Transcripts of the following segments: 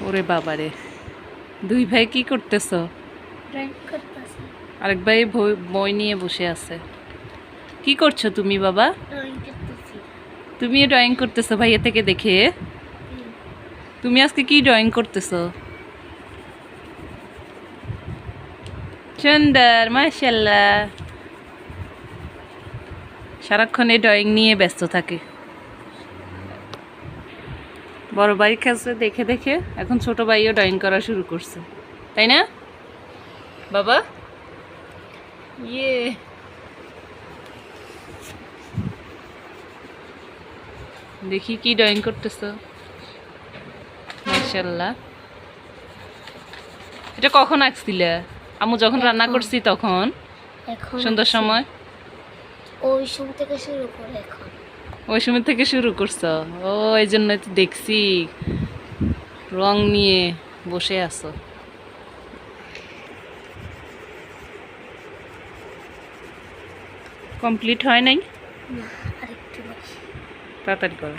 ওরে বাবারে। দুই ভাই কি করতেছ? আরেক ভাই বই- নিয়ে বসে আছে। কি করছ তুমি বাবা? তুমিও ড্রয়িং করতেছো ভাইয়া থেকে দেখে? তুমি আজকে কি ড্রয়িং করতেছো? সুন্দর মাশাল্লাহ সারাক্ষণ এই ড্রয়িং নিয়ে ব্যস্ত থাকে। বড় ভাই কাছে দেখে দেখে। এখন ছোট ভাইও ড্রয়িং করা শুরু করছে। তাই না? বাবা? ইয়ে। দেখি কি ড্রয়িং করতেছো। মাশাল্লাহ এটা কখন আঁকছিলে আমু যখন রান্না করছি তখন? সুন্দর সময়? ওই সময় থেকে শুরু করে এখন। ওই সময় থেকে শুরু করছ? ও এই জন্য তো দেখছি রং নিয়ে বসে আছো। কমপ্লিট হয় নাই? তাড়াতাড়ি করো।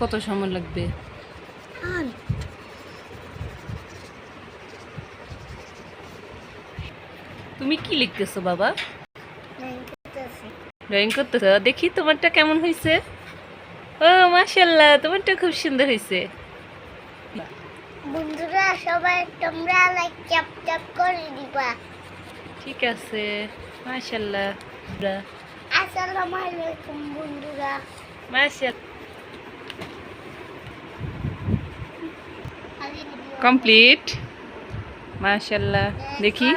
কত সময় লাগবে? আর তুমি কি লিখতেছো বাবা? ড্রয়িং করতেছি। দেখি তোমারটা কেমন হয়েছে ও মাশাল্লাহ তোমারটা খুব সুন্দর হয়েছে বন্ধুরা সবাই তোমরা লাইক চাপ চাপ করে দিবা। ঠিক আছে মাশাল্লাহ আসসালামু আলাইকুম বন্ধুরা। মাশাল্লাহ কমপ্লিট। মাশাল্লাহ দেখি।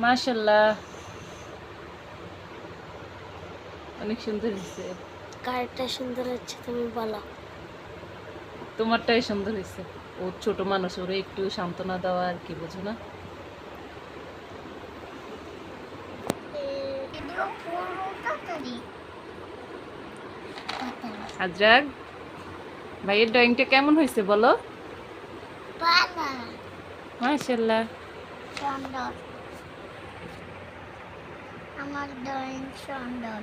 মাশাল্লাহ অনেক সুন্দর হয়েছে। কারটা সুন্দর হচ্ছে তুমি বলো। তোমারটাই সুন্দর হয়েছে। ও ছোট মানুষ, ওরে একটু সান্ত্বনা দেওয়া আর কি, বোঝো না? আজরাক ভাইয়ের ড্রয়িংটা কেমন হয়েছে বলো? মাশাল্লাহ আমার ড্রয়িং সুন্দর।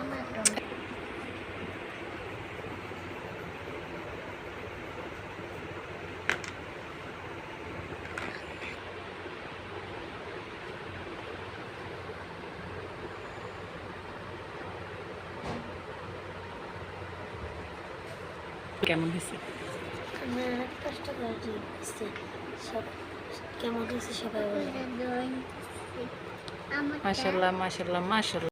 আমার ড্রয়িং কেমন হয়েছে? আমি অনেক কষ্ট